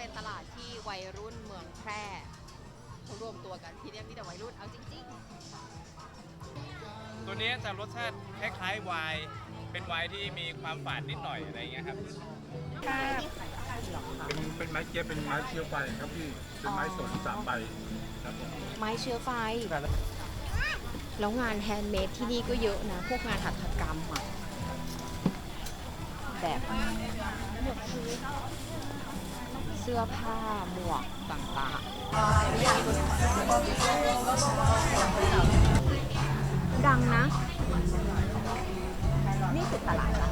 เป็นตลาดที่วัยรุ่นเมืองแพร่เขารวมตัวกันที่เนี่ยมีแต่วัยรุ่นเอาจริงตัวนี้จะรสชาติคล้ายๆไวน์เป็นไวน์ที่มีความฝาดนิดหน่อยอะไรเงี้ยครับเป็นเป็นไม้เกียร์เป็นไม้เชื้อไฟครับพี่ เป็นไม้สนสามใบครับผมๆไม้เชื้อไฟ แล้วงานแฮนด์เมดที่นี่ก็เยอะนะ พวกงานหัตถกรรมอะแบบ เสื้อผ้าหมวกต่างๆ ดังนะ นี่คือตลาดละ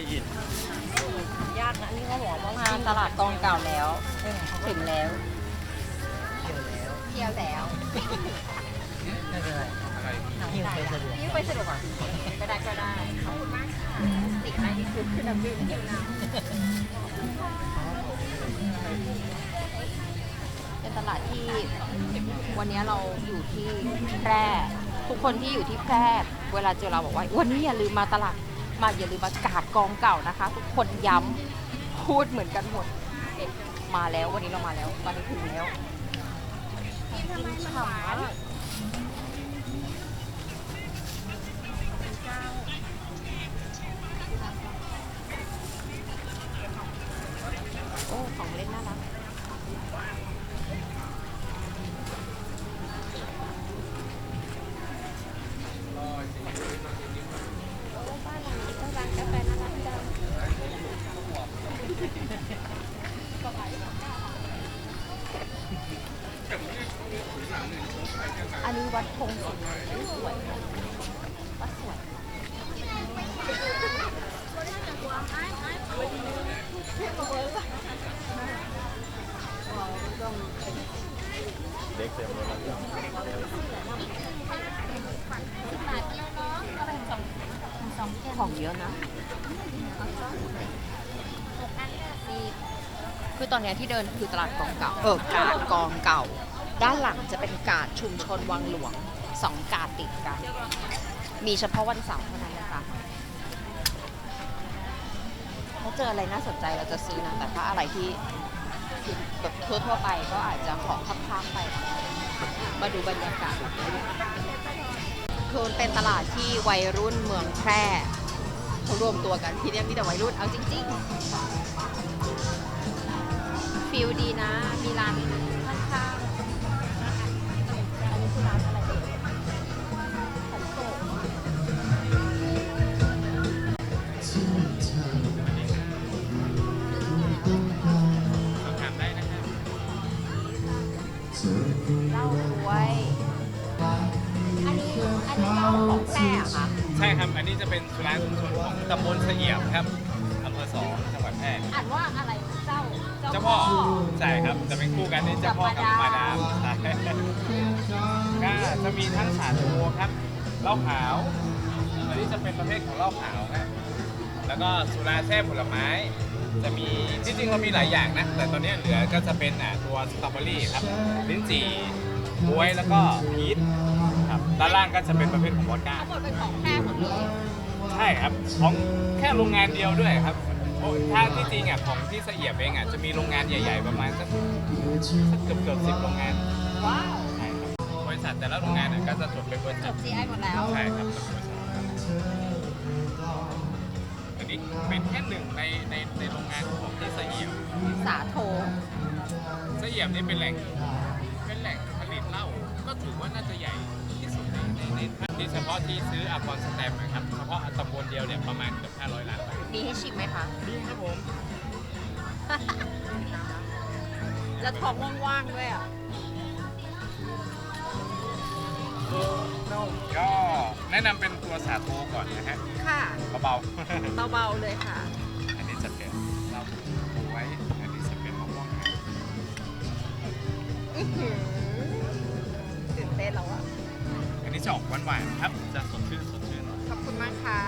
ไม่ได้ยิน ยากนะนี่เขาบอกว่างานตลาดกองเก่าแล้วถึงแล้วเที่ยวแล้วไม่เป็นไรอะไรหิ้วไปสะดวกยิ้วไปสะดวกอะก็ได้ก็ได้ขอบคุณมากค่ะติดอะไรที่สุดคือน้ำดื่มหิวน้ำเป็นตลาดที่วันนี้เราอยู่ที่แพร่ทุกคนที่อยู่ที่แพร่เวลาเจอเราบอกว่าวันนี้อย่าลืมมาตลาด มาอย่าลืมมากาดกองเก่านะคะ ทุกคนย้ำพูดเหมือนกันหมดมาแล้ววันนี้เรามาแล้วตอนนี้ถึงแล้วกินฉ่ำมากโอ้ของเล่นน่ารัก ของเยอะนะ คือตอนเนี้ยที่เดินคือตลาดกองเก่า เออกาดกองเก่า ด้านหลังจะเป็นกาดชุมชนวังหลวงสองกาดติดกัน มีเฉพาะวันเสาร์เท่านั้นนะคะถ้าเจออะไรน่าสนใจเราจะซื้อนะ แต่ถ้าอะไรที่แบบทั่วๆไปก็อาจจะขอข้ามๆมาดูบรรยากาศ คือมันเป็นตลาดที่วัยรุ่นเมืองแพร่ เขารวมตัวกันที่นี่มีแต่วัยรุ่นเอาจริงๆฟิลดีนะ มีร้านข้ เป็นสุราชุมชนของตำบลเสเหี่ยมครับอำเภอสองจังหวัดแพร่อ่านว่าอะไรเจ้าเจ้าพ่อใช่ครับจะเป็นคู่กันนี่เจ้าพ่อกับมาดามใช่ก็จะมีทั้งสาโทครับเหล้าขาวอันนี้จะเป็นประเภทของเหล้าขาวนะแล้วก็สุราแช่ผลไม้ จะมีที่จริงเรามีหลายอย่างนะ แต่ตอนนี้เหลือก็จะเป็นอะตัวสตรอเบอรี่ครับลิ้นจี่บวยแล้วก็พีชครับด้านล่างก็จะเป็นประเภทของวอดก้า ทั้งหมดเป็นของแพร่หมดเลยใช่ครับของแค่โรงงานเดียวด้วยครับโอ้ถ้าที่จริงอะของที่เสียบเองอะจะมีโรงงานใหญ่ ๆ ประมาณสักสักเกือบเกือบสิบโรงงานว้าวใช่ครับบริษัทแต่ละโรงงานเนี่ยก็จะจดเป็นบริจษัทบ GI หมดแล้ว ใช่ครับจดเป็นบริษัทอันนี้เป็นแค่หนึ่งในในในโรงงานของที่เสียบสาโท เสียบนี่เป็นแหล่ง เฉพาะที่ซื้ออากรสแตมป์นะครับเฉพาะตำบลเดียวเนี่ยประมาณเกือบ500ล้านบาทมีให้ชิมไหมคะดีครับผมแล้วท้องว่างๆด้วยอะ ก็แนะนำเป็นตัวสาโทก่อนนะฮะค่ะเบาเบาๆเลยค่ะๆอันนี้จะเป็นเหล้าไว้ อันนี้จะเป็นมะม่วงครับอื้อหือ วานๆครับ จะสดชื่นสดชื่นขอบคุณมากค่ะ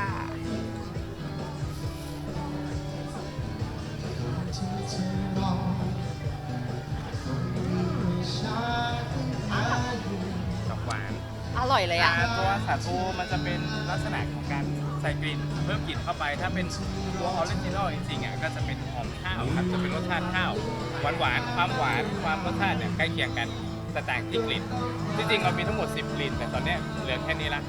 จะหวานอร่อยเลยอะอ่าตัวสาโทมันจะเป็นลักษณะของการใส่กลิ่นเพิ่มกลิ่นเข้าไป ถ้าเป็นตัวออริจินอลจริงๆอะก็จะเป็นหอมข้าวครับจะเป็นรสชาติข้าวหวานๆความหวานความรสชาติเนี่ยใกล้เคียงกัน แต่ต่างที่กลิ่นที่จริงเรามีทั้งหมด 10 กลิ่น แต่ตอนเนี้ยเหลือแค่นี้ละ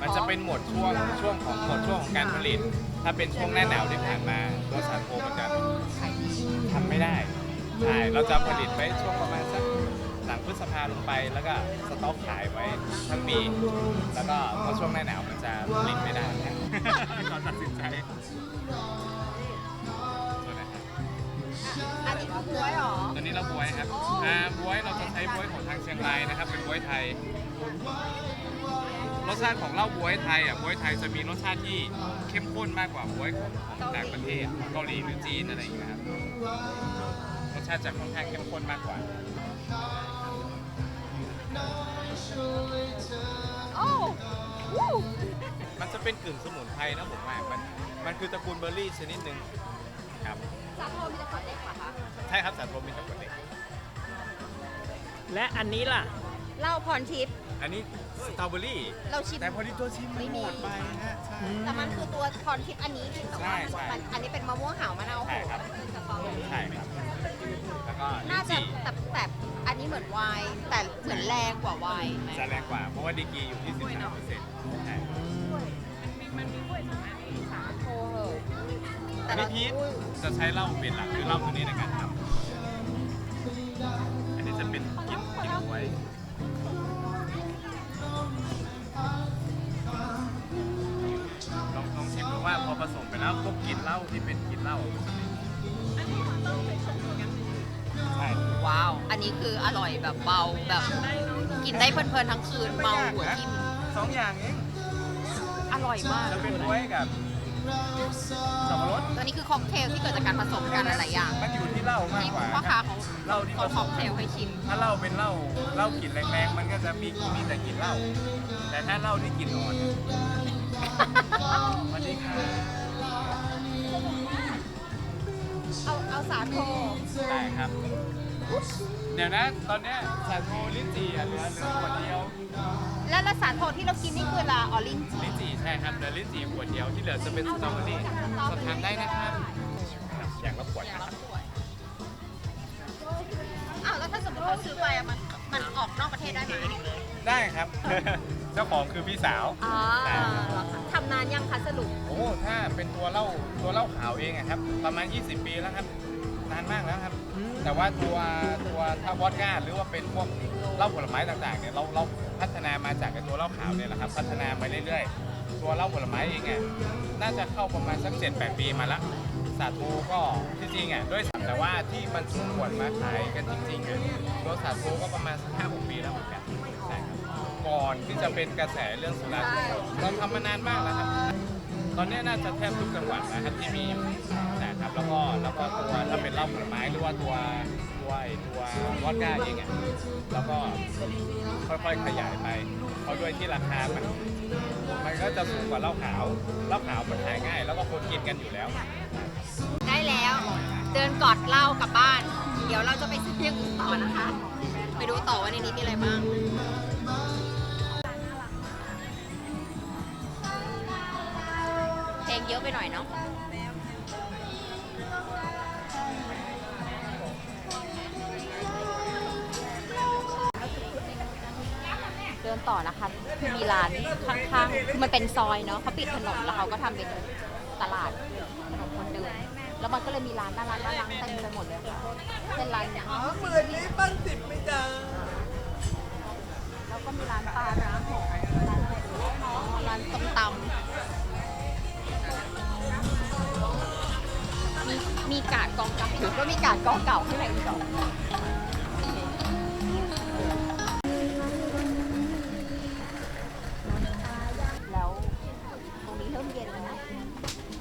มันจะเป็นหมดช่วงช่วงของหมดช่วงของการผลิต ถ้าเป็นช่วงหน้าหนาวที่ผ่านมาตัวสาโทมันจะทำไม่ได้ใช่เราจะผลิตไว้ช่วงประมาณสักหลังพฤษภาลงไป แล้วก็สต็อกขายไว้ทั้งปี แล้วก็พอช่วงหน้าหนาวมันจะผลิตไม่ได้นะขอตัดสินใจ นี้เราบวยครับอ๋ออ่อ่าบวยเราจะใช้บวยของทางเชียงรายนะครับ เป็นบวยไทย รสชาติของเหล้าบวยไทยอะบวยไทยจะมีรสชาติที่เข้มข้นมากกว่าบวยของของต่างประเทศเกาหลีหรือจีนอะไรอย่างเงี้ยครับรสชาติจะค่อนข้างเข้มข้นมากกว่า โอ้วู้มันจะเป็นกึ่งสมุนไพรนะผมว่ามันมันคือตระกูลเบอร์รี่ชนิดหนึ่งครับ สาโทมีแต่ขอเล็กเหรอคะใช่ครับสารโทมินตะกวนเด็ก และอันนี้ล่ะเหล้าพรทิพย์อันนี้สตรอเบอรี่ เราชิม แต่พอดีตัวชิมมันหมดไปฮะใช่ แต่มันคือตัวพรทิพย์อันนี้แต่ว่าใช่ใช่มันอันนี้เป็นมะม่วงหาวมะนาวโหใช่ครับสตรอเบอรี่ใช่ครับแล้วก็ลิ้น่านจะจี่แต่แต่อันนี้เหมือนไวน์แต่เหมือนแรงกว่าไวน์ไหมจะแรงกว่า เพราะว่าดีกรีอยู่ที่13เปอร์เซ็นต์ใช่ สาโทเหอะอัแต่นเรานี้พีชจะใช้เหล้าเป็นหลักคือเหล้าตัวนี้ในการทำอันนี้จะเป็นกลิ่นกลิ่นไว้ลองลองชิมดูว่าพอผสมไปแล้วพวกกลิ่นเหล้าที่เป็นกลิ่นเหล้าใช่ว้าว อันนี้คืออร่อยแบบเบาแบบกินได้เพลินๆทั้งคืนเมาหัวทิ่มสองอย่างเอง อร่อยมาก จะเป็นบ๊วยกับสับปะรดตัวนี้คือค็อกเทลที่เกิดจากการผสมกันหลายๆอย่าง มันอยู่ที่เหล้ามากที่กว่าพ่อค้าเขาเหล้าที่ผเขาสค็อมกเทลให้ชิม ถ้าเหล้าเป็นเหล้าเหล้ากลิ่นแรงๆ มันก็จะมีมีแต่กลิ่นเหล้าแต่ถ้าเหล้าที่กลิ่นอ่อนสวัสดีค่ะเอาเอาสาโทได้ครับ เดี๋ยวนะ ตอนเนี้ยสาโทลิ้นจี่อะเหลือเหลือขวดเดียวแล้วแล้วสาโทที่เรากินนี่คือลาออรินจ์ลิ้นจี่ใช่ครับเหลือลิ้นจี่ขวดเดียวที่เหลือจะเป็นสตรอเบอรี่สอบถามได้นะครับครับอย่างละขวดอย่างนะคละรับขวดอ้าวแล้วถ้าสมมติเขาซื้อไปอะมันมันออกนอกประเทศได้ไหมได้ครับ เจ้าของคือพี่สาว อ๋อเหรอคะทำนานยังคะสรุป โอ้ถ้าเป็นตัวเหล้าตัวเหล้าขาวเองอะครับ ประมาณ 20 ปีแล้วครับนานมากแล้วครับ แต่ว่าตัวตัวถ้าวอดก้าหรือว่าเป็นพวกเหล้าผลไม้ต่างๆเนี่ยเราเราพัฒนามาจากไอ้ตัวเหล้าขาวเนี่ยแหละครับ พัฒนาไปเรื่อยๆ ตัวเหล้าผลไม้เองอะน่าจะเข้าประมาณสัก7-8ปีมาละสาทูก็ที่จริงอะด้วยแต่ว่าที่มันสมควรมาขายกันจริงๆอะตัวสาทูก็ประมาณสักห้าหกปีแล้วเหมือนกันใช่ครับก่อนที่จะเป็นกระแสเรื่องสุราเราทำมานานมากแล้วครับ ตอนนี้น่าจะแทบทุกจังหวัดนะครับที่มีนะครับแล้วก็แล้วก็ตัวถ้าเป็นเหล้าผลไม้หรือว่าตัวตัวตัววอดก้าเองอะแล้วก็ค่อยๆขยายไปเพราะด้วยที่ราคามันมันก็จะสูงกว่าเหล้าขาวเหล้าขาวมันขายง่าย แล้วก็คนกินกันอยู่แล้ว ได้แล้ว เดินกอดเหล้ากลับบ้าน เดี๋ยวเราจะไปซื้ออย่างอื่นต่อนะคะ ไปดูต่อว่าในนี้มีอะไรบ้าง ไปหน่อยเนาะเดินต่อนะคะคือมีร้านข้างๆคือมันเป็นซอยเนาะเขาปิดถนนแล้วเขาก็ทำเป็นตลาดถนนคนเดินแล้วมันก็เลยมีร้านน่ารักน่ารักเต็มไปหมดเลยค่ะเป็นร้านอ๋อหมื่นนี้ปั้นสิบไม่เจอแล้วก็มีร้านปลาร้านหอร้านอะไรอ๋อร้านต้มตำ มีกาดกองเก่าถือว่ามีกาดกองเก่าข้างในอีกเหรอแล้วตรงนี้เริ่มเย็นแล้วนะ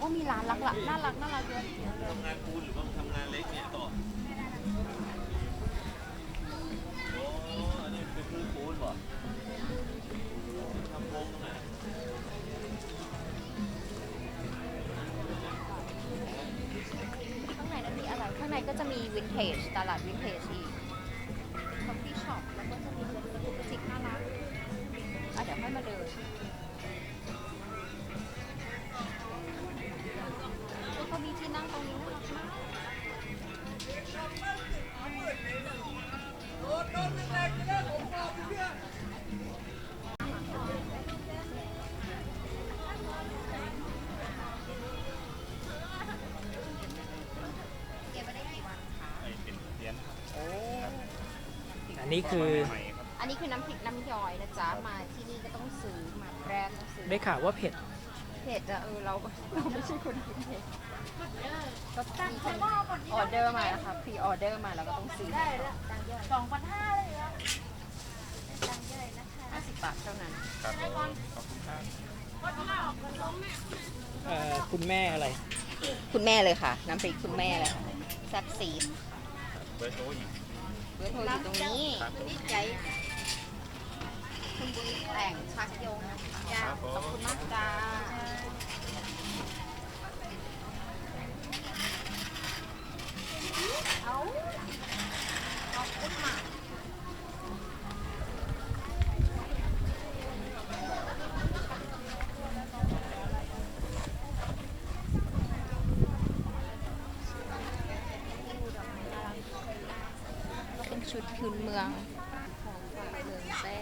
ก็มีร้านลักๆน่ารักน่ารักเยอะ ทำงานปูน จตลาดวิ นนี้คืออันนี้คือน้ำพริกน้ำย้อยนะจ๊ะมาที่นี่ก็ต้องซื้อมาแรกต้องซื้อได้ข่าวว่าเผ็ดเผ็ดอะเออเราเราไม่ใช่คนกินเผ็ดก็มีคนออเดอร์มานะคะพรีออเดอร์มาแล้วก็ต้องซื้อได้แล้วสองพันห้าเลยเหรอห้าสิบบาทเท่านั้นครับขอบคุณครับเอ่อคุณแม่อะไร คุณแม่เลยค่ะ น้ำพริกคุณแม่เลยค่ะแซ่บซีดเบอร์โทรอีกเบอร์โทรอยู่ตรงนี้นี่ใจคุณบุญแต่งชักโยงนะคะครับผมขอบคุณมากจ้าเอาขอบคุณมากเป็นชุดพื้นเมืองของฝากเมืองแต้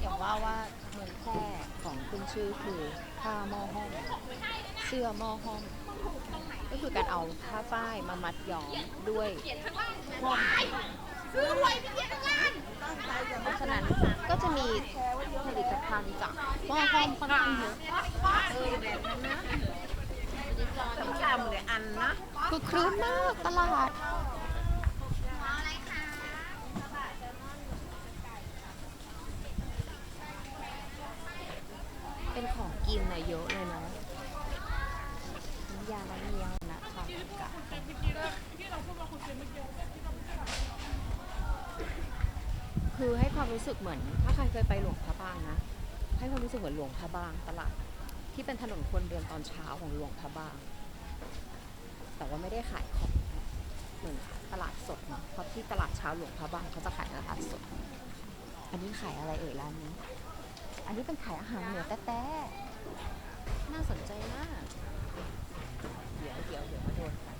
อย่างว่าว่าเมืองแพร่ของขึ้นชื่อคือผ้าหม้อห้อม เสื้อหม้อห้อม ก็คือการเอาผ้าฝ้ายมามัดย้อมด้วยห้อมเพราะฉะนั้นก็จะมีผลิตภัณฑ์จากหม้อห้อมค่อนข้างเยอะเออแบบนั้นนะต้องจำเลยอันนะคือคลื้นมากตลาดเป็นของกินนะเยอะเลยเนาะน้ำยาล้างเลียงนะคะกะ คือให้ความรู้สึกเหมือน ถ้าใครเคยไปหลวงพระบางนะ ให้ความรู้สึกเหมือนหลวงพระบางตลาดที่เป็นถนนคนเดินตอนเช้าของหลวงพระบาง แต่ว่าไม่ได้ขายของเหมือนตลาดสดเนาะเพราะที่ตลาดเช้าหลวงพระบางเขาจะขายตลาดสด อันนี้ขายอะไรเอ่ยร้านนี้ อันนี้เป็นขายอาหารเหนือแต้ๆน่าสนใจมาก เดี๋ยวเดี๋ยวเดี๋ยวมาโดนกัน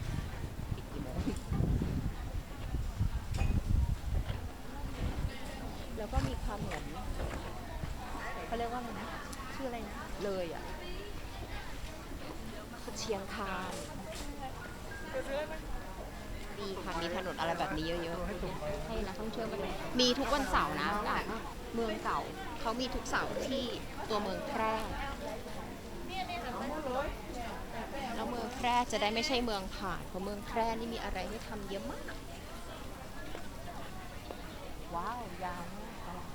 แล้วก็มีความเหมือนเขาเรียกว่าอะไรนะชื่ออะไรนะเลยอะเชียงคานดีค่ะมีถนนอะไรแบบนี้เยอะๆให้นักท่องเที่ยวมาดูมีทุกวันเสาร์นะอะเมืองเก่าเขามีทุกเสาร์ที่ตัวเมืองแพร่ แล้วเมืองแพ ร่จะได้ไม่ใช่เมืองผ่านเพราะเมืองแพร่นี่มีอะไรให้ทำเยอะมาก ว้าวยาวมากตลาด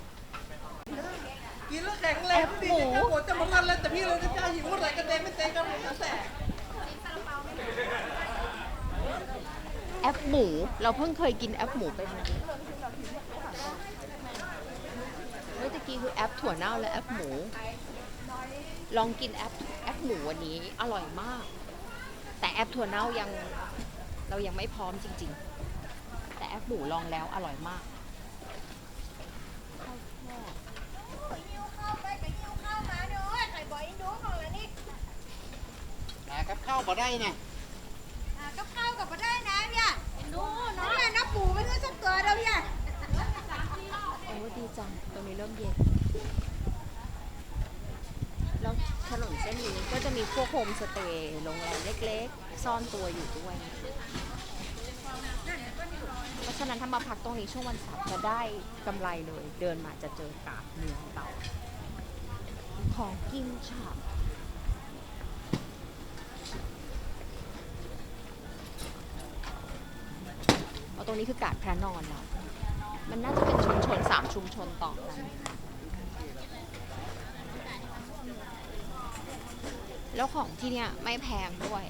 กินแล้วแข็งแรงดีนะครับผมจะมาลั่นแล้วแต่พี่เลยนะจ้าหิวอะไรกันเต็มไม่เต็มกันเลยนะแต่แอปหมู เราเพิ่งเคยกินแอปหมูไปเมื่อตะกี้คือแอปถั่วเน่าและแอปหมู ลองกินแอปแอปหมูวันนี้อร่อยมาก แต่แอปถั่วเน่ายังเรายังไม่พร้อมจริง ๆ แต่แอปหมูลองแล้วอร่อยมากข้าวทอดกับข้าวบ่ได้เนี่ยกับข้าวกับมาได้นะเนี่ยดูน้องเนี่ยนับปูไม่รู้สักตัวเราเนี่ยโอ้ดีจังตรงนี้เริ่มเย็น แล้วถนนเส้นนี้ก็จะมีพวกโฮมสเตย์โรงแรมเล็กๆ ซ่อนตัวอยู่ด้วย เพราะฉะนั้นถ้ามาพักตรงนี้ช่วงวันเสาร์จะได้กำไรเลย เดินมาจะเจอกาบเมืองเก่าของกินค่ะเอาตรงนี้คือกาดพระนอนแล้ว มันน่าจะเป็นชุมชนสามชุมชนต่อกัน แล้วของที่เนี่ยไม่แพงด้วย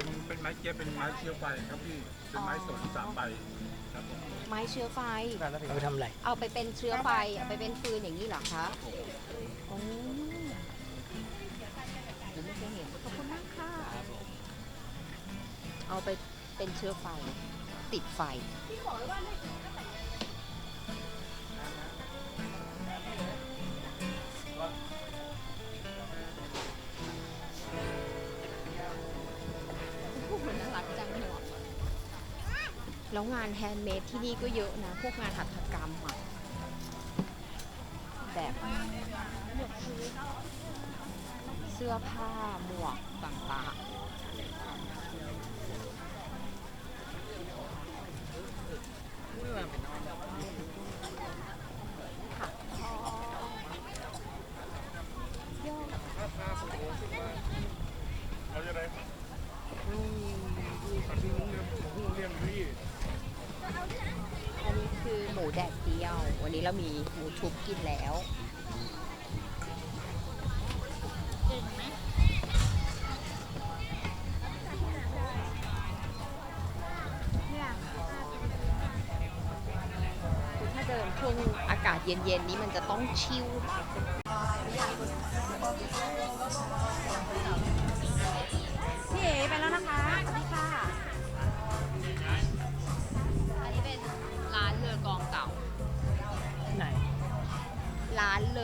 เป็นเป็นไม้เกียบเป็นไม้เชียวไฟครับพี่ เป็นไม้สนสามใบครับผมไม้เชื้อไฟ เอาไปทำอะไรเอาไปเป็นเชื้อไฟ เอาไปเป็นฟืนอย่างนี้เหรอคะโอ้เดี๋ยวไม่เคยเห็นขอบคุณมากค่ะ เอาไปเป็นเชื้อไฟ ติดไฟโอ้ แล้วงานแฮนด์เมดที่นี่ก็เยอะนะ พวกงานหัตถกรรมอะแบบเสื้อผ้าหมวกต่างๆถักทอยอด อันนี้คือหมูแดดเดียว วันนี้เรามีหมู ชุบกินแล้วคือถ้าเดินช่วงอากาศเย็นๆนี้มันจะต้องชิลพี่เ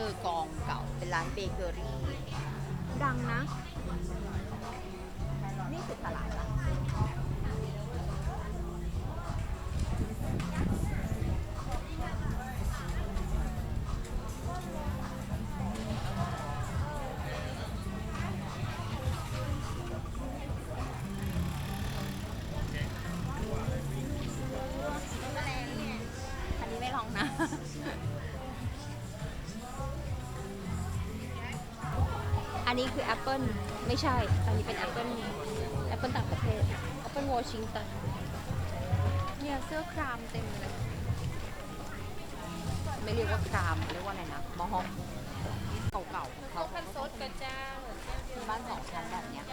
ร้านเลอกองเก่าเป็นร้านเบเกอรี่ ดังนะ นี่คือตลาดละอันนี้ไม่ลองนะ อันนี้คือแอปเปิลไม่ใช่ อันนี้เป็นแอปเปิลแอปเปิลต่างประเทศแอปเปิลวอชิงตันเนี่ยเสื้อครามเต็มเลย ไม่เรียกว่าครามเรียกว่าอะไรนะมอฮอมเก่าๆของเขาเขาก็จะเป็นบ้านสองชั้นแบบเนี้ย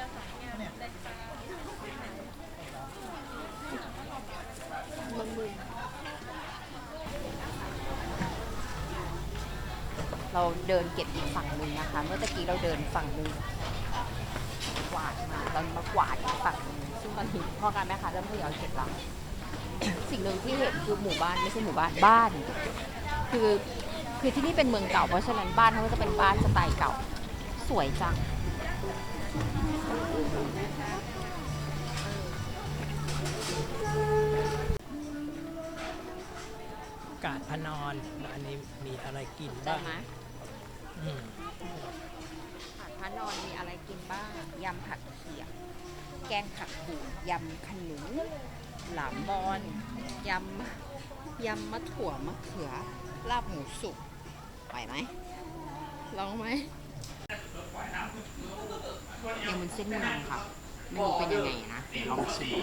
มึนมึน เราเดินเก็บอีกฝั่งหนึ่งนะคะ เมื่อตะกี้เราเดินฝั่งหนึ่งกวาดมาเรามากวาดอีกฝั่งหนึ่งซึ่งตอนนี้พ่อการแม่ค้าเริ่มทยอยเก็บแล้วสิ่งหนึ่งที่เห็นคือหมู่บ้านไม่ใช่หมู่บ้านบ้าน คือคือที่นี่เป็นเมืองเก่าเพราะฉะนั้นบ้านเขาก็จะเป็นบ้านสไตล์เก่าสวยจังกาดพะนอนอันนี้มีอะไรกินใจบ้าง ผัดพระนอนมีอะไรกินบ้างยำผักเขียดแกงผักกูดยำขนุนหลามบอนยำยำมะถั่วมะเขือลาบหมูสุกไหวไหมลองไหมยังมันเส้นเมืองค่ะไม่รู้เป็นยังไงนะเดี๋ยวลองชิม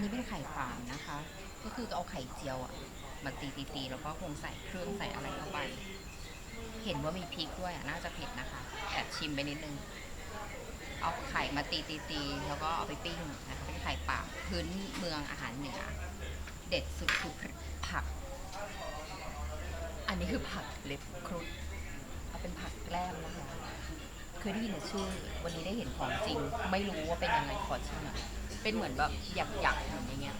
นนี้เป็นไข่ฟางนะคะ ก็คือเอาไข่เจียวอะมาตีตีตีๆแล้วก็คงใส่เครื่องใส่อะไรเข้าไป เห็นว่ามีพริกด้วยอะน่าจะเผ็ดนะคะแอบชิมไปนิดนึง เอาไข่มาตีตีตีๆแล้วก็เอาไปปิ้งนะคะเป็นไข่ป่าพื้นเมืองอาหารเหนือ เด็ดสุดคือผัก อันนี้คือผักเล็บครุฑเอาเป็นผักแกล้มนะคะเคยได้ยินแต่ชื่อ วันนี้ได้เห็นของจริง ไม่รู้ว่าเป็นยังไงขอชิมหน่อย เป็นเหมือนแบบหยักหยักๆอย่างเงี้ย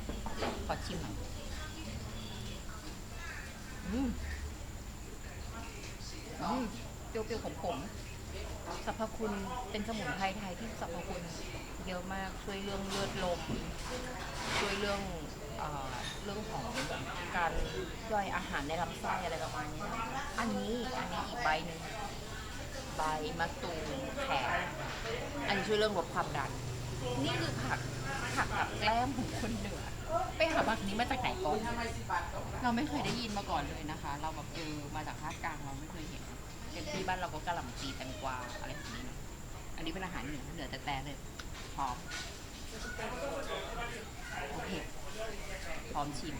ขอชิมหน่อยอืมอืมเปรี้ยวๆขมๆสรรพคุณเป็นสมุนไพรไทยที่สรรพคุณเยอะมากช่วยเรื่องเลือดลม ช่วยเรื่องเออเรื่องของการย่อยอาหารในลำไส้อะไรประมาณนี้นะอันนี้อันนี้อีกใบหนึ่งใบมะตูมแขกอันนี้ช่วยเรื่องลดความดัน นี่คือผัก ผักกับแกล้มของคนเหนือ ไปหาผักนี้มาจากไหนก่อน เราไม่เคยได้ยินมาก่อนเลยนะคะ เราแบบเออมาจากภาคกลางเราไม่เคยเห็นอย่างที่บ้านเราก็กระหล่ำปีแตงกวาอะไรแบบนี้เนอะอันนี้เป็นอาหารเหนือเหนือแต่แต่เลยพร้อมโอเคพร้อมชิม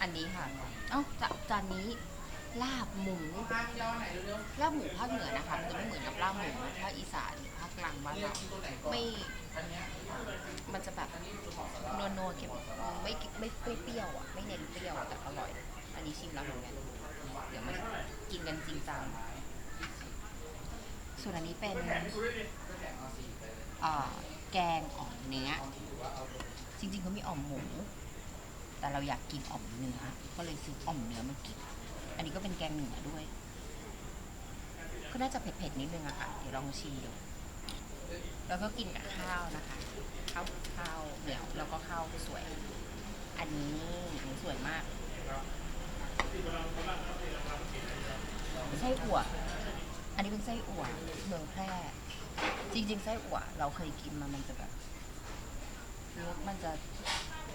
อันนี้ค่ะ เอ้าจาจานนี้ลาบหมู ลาบหมูภาคเหนือนะคะมันจะไม่เหมือนกับลาบหมูภาคอีสานหรือภาคกลางบ้านเราไม่ มันจะแบบนัวนัวๆเค็มไม่ไม่ไม่เปรี้ยวอะไม่เน้นเปรี้ยวแต่อร่อย อันนี้ชิมแล้วเหมือนกันเดี๋ยวมากินกันจริงจังส่วนอันนี้เป็นอ่อแกงอ่อมเนื้อ จริงๆเขามีอ่อมหมู แต่เราอยากกินอ่อมเนื้อ ก็เลยซื้ออ่อมเนื้อมากิน อันนี้ก็เป็นแกงเหนือด้วย ก็น่าจะเผ็ดๆนิดนึงอะค่ะ เดี๋ยวลองชิมดู แล้วก็กินกับข้าวนะคะ ข้าวข้าวเหนียวแล้วก็ข้าวสวย อันนี้อันนี้สวยมากไส้อั่ว อันนี้เป็นไส้อั่วเมืองแพร่ จริง ๆ ไส้อั่วเราเคยกินมามันจะแบบรสมันจะ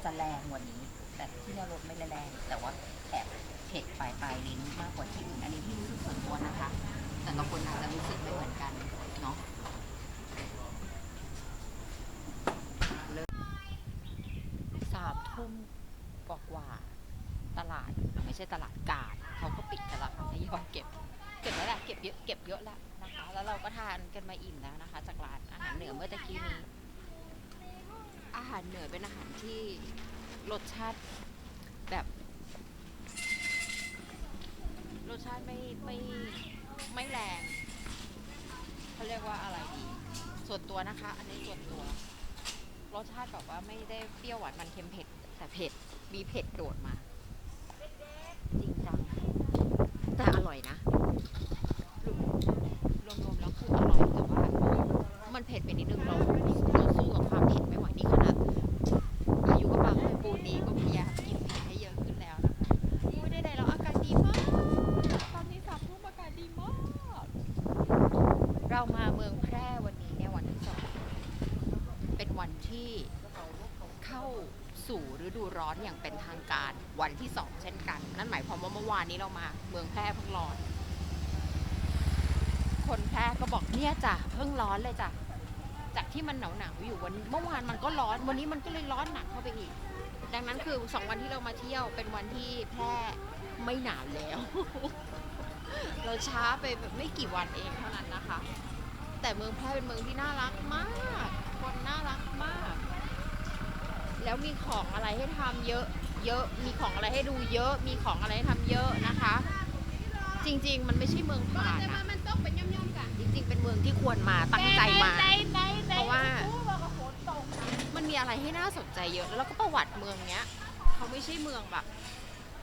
จะแรงกว่านี้ แต่ที่เนี่รสไม่แรง แต่ว่าแอบเผ็ดปลายปลายลิ้นมากกว่าที่อื่น อันนี้ที่รู้สึกส่วนตัวนะคะ แต่ละคนอาจจะรู้สึกไม่เหมือนกันเนาะ สามทุ่มกว่ากว่าๆตลาดไม่ ใช่ตลาดกาดเขาก็ปิดกันแล้วค่ะทยอยเก็บ เก็บแล้วแหละเก็บเยอะเก็บเยอะแล้วนะคะ แล้วเราก็ทานกันมาอิ่มแล้วนะคะ จากร้านอาหารเหนือเมื่อตะกี้นี้ อาหารเหนือเป็นอาหารที่รสชาติแบบ รสชาติไม่ไม่ไม่แรงเขาเรียกว่าอะไรดี ส่วนตัวนะคะ อันนี้ส่วนตัว รสชาติแบบว่าไม่ได้เปรี้ยวหวานมันเค็มเผ็ด แต่เผ็ดมีเผ็ดโดดมา จริงจัง แต่อร่อยนะ รวมๆแล้วคืออ ร่อยแต่ว่ามันเผ็ดไปนิดนึงเราเราสู้กับความเผ็ดไม่ไหวนี่ขนาดอายุก็บางปูนี้ก็พยายามกินเผ็ดให้เยอะขึ้นแล้วนะคะไม่ได้ใดๆแล้วอากาศดีมากตอนนี้สามทุ่มอากาศดีมาก เรามาเมืองแพร่วันนี้เนี่ยวันที่สองเป็นวันที่เข้าสู่ฤดูร้อนอย่างเป็นทางการวันที่สองเช่นกัน นั่นหมายความว่าเมื่อวานนี้เรามาเมืองแพร่ คนแพร่ก็บอกเนี่ยจ้ะเพิ่งร้อนเลยจ้ะจากที่มันหนาวหนาวอยู่วันเมื่อวานมันก็ร้อนวันนี้มันก็เลยร้อนหนักเข้าไปอีก ดังนั้นคือสองวันที่เรามาเที่ยวเป็นวันที่แพร่ไม่หนาวแล้ว เราช้าไปแบบไม่กี่วันเองเท่านั้นนะคะ แต่เมืองแพร่เป็นเมืองที่น่ารักมาก คนน่ารักมาก แล้วมีของอะไรให้ทำเยอะเยอะมีของอะไรให้ดูเยอะมีของอะไรให้ทำเยอะนะคะ จริง ๆ มันไม่ใช่เมืองผ่านอะ มืองที่ควรมาตั้งใจมา เพราะว่า มันมีอะไรให้น่าสนใจเยอะแล้วก็ประวัติเมืองเนี้ยเขาไม่ใช่เมืองแบบ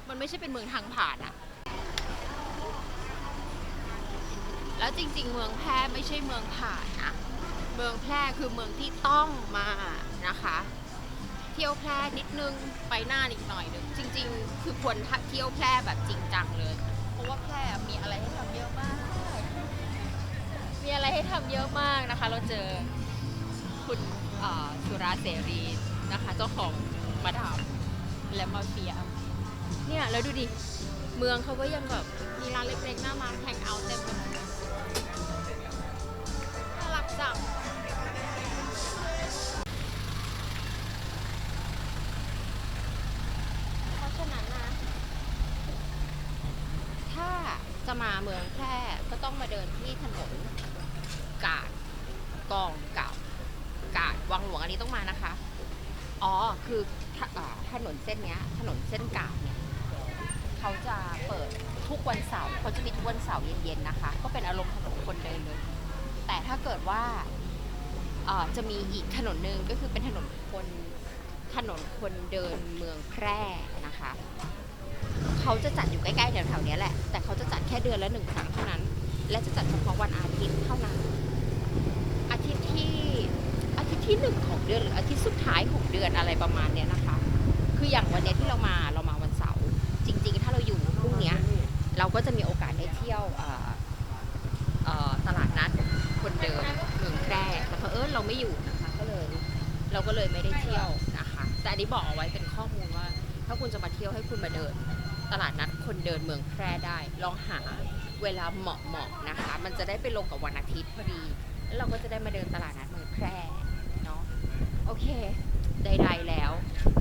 มันไม่ใช่เป็นเมืองทางผ่านอะแล้วจริง ๆ เมืองแพร่ไม่ใช่เมืองผ่านนะเมืองแพร่คือเมืองที่ต้องมานะคะ เที่ยวแพร่นิดนึงไปหน้าอีกหน่อยหนึงจริง ๆ คือควรเที่ยวแพร่แบบจริงจังเลย เพราะว่าแพร่มีอะไรให้ทำเยอะมาก มีอะไรให้ทำเยอะมากนะคะ เราเจอคุณอ่าสุราเสรีนะคะ เจ้าของมาดามและมาเฟีย เนี่ย แล้วดูดิ เมืองเขาก็ยังแบบมีร้านเล็กๆหน้ามาแข่งเอาท์เต็มไปหมด เย็นๆนะคะ ก็เป็นอารมณ์ถนนคนเดินเลย แต่ถ้าเกิดว่าจะมีอีกถนนหนึ่งก็คือเป็นถนนคนถนนคนเดินเมืองแพร่นะคะ เขาจะจัดอยู่ใกล้ๆแถวๆนี้แหละ แต่เขาจะจัดแค่เดือนละหนึ่งครั้งเท่านั้น และจะจัดเฉพาะวันอาทิตย์เท่านั้น อาทิตย์ที่อาทิตย์ที่หนึ่งของเดือนหรืออาทิตย์สุดท้ายของเดือนอะไรประมาณเนี้ยนะคะ คืออย่างวันนี้ที่เรามาเรามาวันเสาร์จริง ๆ ถ้าเราอยู่พรุ่งนี้เราก็จะมีโอกาสได้ ที่ยวตลาดนัดคนเดินเมืองแพร่แต่เพอเอิญเราไม่อยู่นะคะก็เลยเราก็เลยไม่ได้เที่ยวนะคะ แต่อันนี้บอกเอาไว้เป็นข้อมูลว่า ถ้าคุณจะมาเที่ยวให้คุณมาเดิน ตลาดนัดคนเดินเมืองแพร่ได้ ลองหาเวลาเหมาะๆนะคะ มันจะได้ไปลงกับวันอาทิตย์พอดี แล้วเราก็จะได้มาเดินตลาดนัดเมืองแพร่เนาะโอเคใดๆแล้ว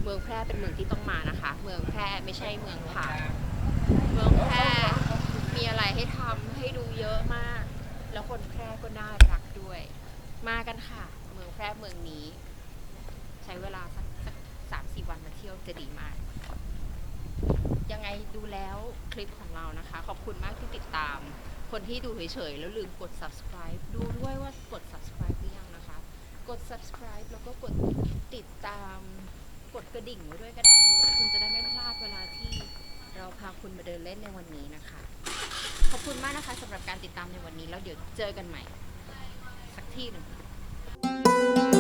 เมืองแพร่เป็นเมืองที่ต้องมานะคะ เมืองแพร่ไม่ใช่เมืองผ่านเมืองแพร่ มีอะไรให้ทำให้ดูเยอะมาก แล้วคนแพร่ก็น่ารักด้วย มากันค่ะ เมืองแพร่เมืองนี้ ใช้เวลาสักสักสามสี่วันมาเที่ยวจะดีมาก ยังไงดูแล้วคลิปของเรานะคะ ขอบคุณมากที่ติดตาม คนที่ดูเฉยๆแล้วลืมกด subscribe ดูด้วยว่ากด subscribe หรือยังนะคะ กด subscribe แล้วก็กดติดตาม กดกระดิ่งไว้ด้วยก็ได้ คุณจะได้ไม่พลาดเวลาที่เราพาคุณมาเดินเล่นในวันนี้นะคะ ขอบคุณมากนะคะสำหรับการติดตามในวันนี้ แล้วเดี๋ยวเจอกันใหม่ สักที่หนึ่ง